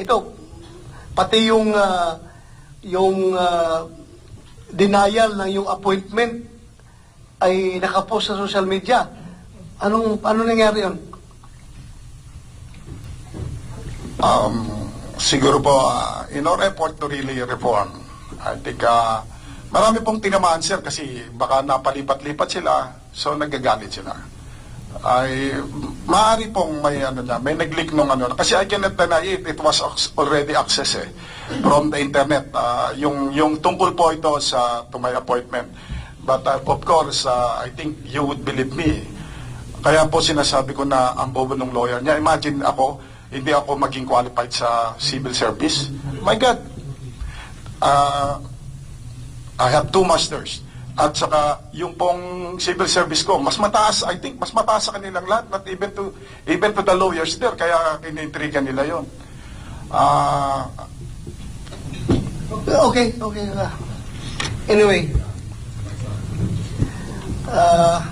ito, pati yung, ah, yung ah, denial ng yung appointment ay nakapost sa social media. Anong, ano nangyari yun? Um, siguro po, uh, in our effort to really reform, I think uh, marami pong tinamaan sir kasi baka napalipat-lipat sila, so nagagalit sila. Ay, maaari pong may ano na, may nag-leak nung ano, kasi I cannot deny it, it was already access eh, from the internet, uh, yung, yung tungkol po ito sa, to my appointment. But uh, of course, uh, I think you would believe me, kaya po sinasabi ko na ang bobo ng lawyer niya. Imagine ako, hindi ako maging qualified sa civil service. My God. Uh, I have two masters. At saka yung pong civil service ko, mas mataas, I think, mas mataas sa kanilang lahat, not even to, even to the lawyers there, kaya kinintrigan nila yon. Ah, Okay, okay. anyway, ah,